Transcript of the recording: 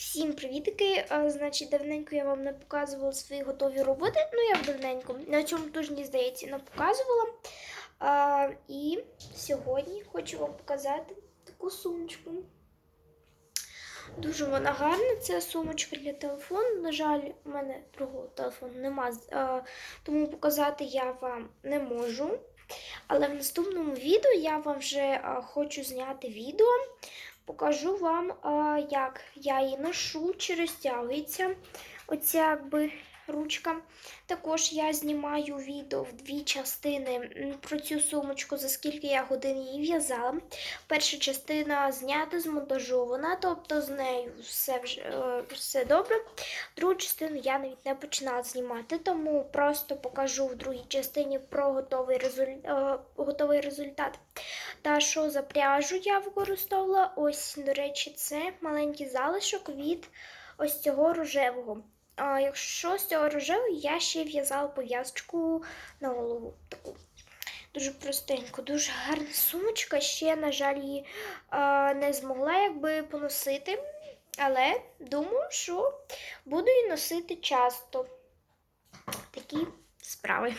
Всім привітки! А, Значить, давненько я вам не показувала свої готові роботи. Ну, як давненько. На цьому тижні, здається, не показувала. А, і сьогодні хочу вам показати таку сумочку. Дуже вона гарна. Це сумочка для телефону. На жаль, у мене другого телефону нема, а, тому показати я вам не можу. Але в наступному відео я вам вже а, хочу зняти відео. Покажу вам, як я її ношу, чи розтягується оця якби ручка. Також я знімаю відео в дві частини про цю сумочку, за скільки я годин її в'язала. Перша частина знята, змонтажована, тобто з нею все, е, все добре. Другу частину я навіть не починала знімати, тому просто покажу в другій частині про готовий, резуль... е, готовий результат. Та що за пряжу я використовувала? Ось, до речі, це маленький залишок від ось цього рожевого. А якщо з цього рожевого, я ще в'язала пов'язочку на голову. Таку. Дуже простенько, дуже гарна сумочка. Ще, на жаль, її а, не змогла якби поносити. Але думаю, що буду її носити часто. Такі справи.